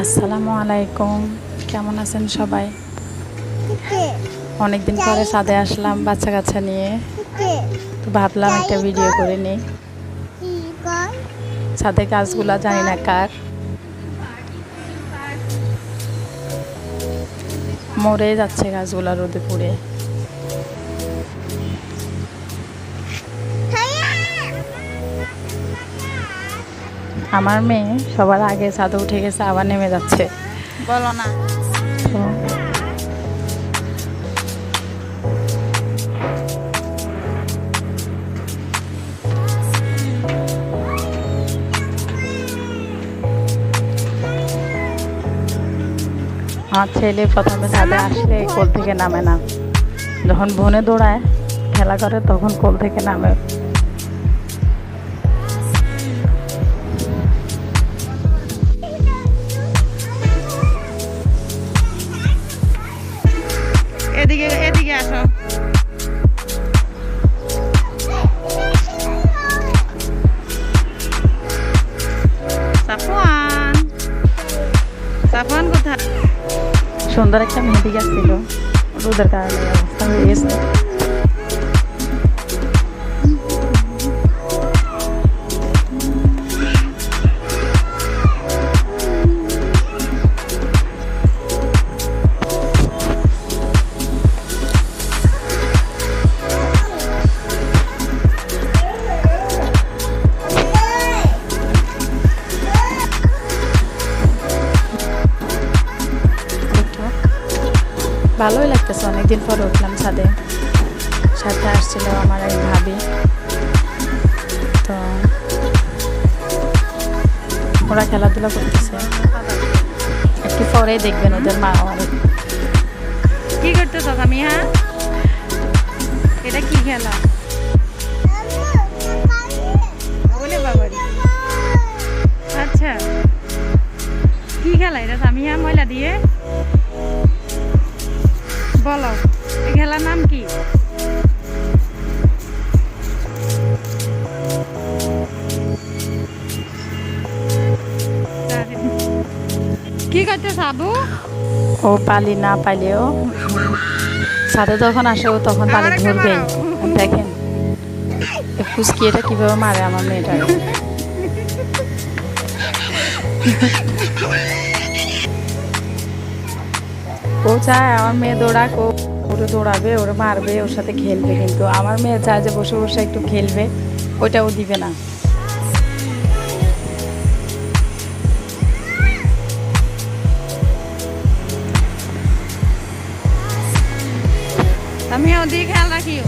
আসসালামু আলাইকুম। কেমন আছেন সবাই? অনেকদিন পরে ছাদে আসলাম বাচ্চা কাচ্চা নিয়ে। তো ভাবলাম একটা ভিডিও করে নিই। ছাদে গাছগুলা জানি না কার। মরে যাচ্ছে গাছগুলা রোদে পুড়ে। আমার মেয়ে সবার আগে ছাদে উঠে গেছে আবার নেমে যাচ্ছে। বলো না। আমার ছেলে প্রথমে ছাদে আসলে কোল থেকে নামে না। যখন বনে দৌড়ায় খেলা করে তখন কোল থেকে নামে। এদিকে এদিকে আসো। সাফওয়ান সাফওয়ান কোথায়? সুন্দর একটা মেহেদি গাছ ছিল। রোদের কারণে অবস্থা হয়ে গেছে। ভালোই লাগতেছে, অনেকদিন পর উঠলাম ছাদে। সাথে আসছিল আমার এক ভাবি। তো ওরা খেলাধুলা করতেছে। একটু পরে দেখবেন ওদের মা কি আমি হ্যাঁ এটা কি খেলা? বলো এই খেলার নাম কি? কি করতে সাবু ও পালি না পাইলেও ছাদে যখন আসে ও তখন পালি ধরবেই দেখেন ফুসকি এটা কীভাবে মারে আমার মেয়েটাকে? ও চায়, আমার মেয়ে দৌড়াক, ও ওরে দৌড়াবে, ওরে মারবে, ওর সাথে খেলবে কিন্তু। আমার মেয়ে চায় যে বসে বসে একটু খেলবে ওইটা ও দিবে না। আমি ওদিকে খেয়াল রাখিও।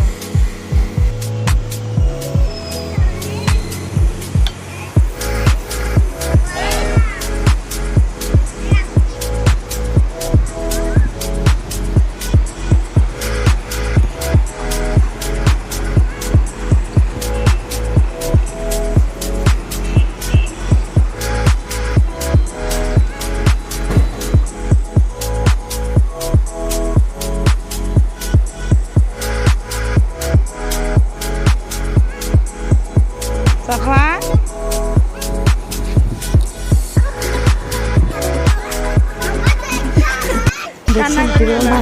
দেখছেন কান্না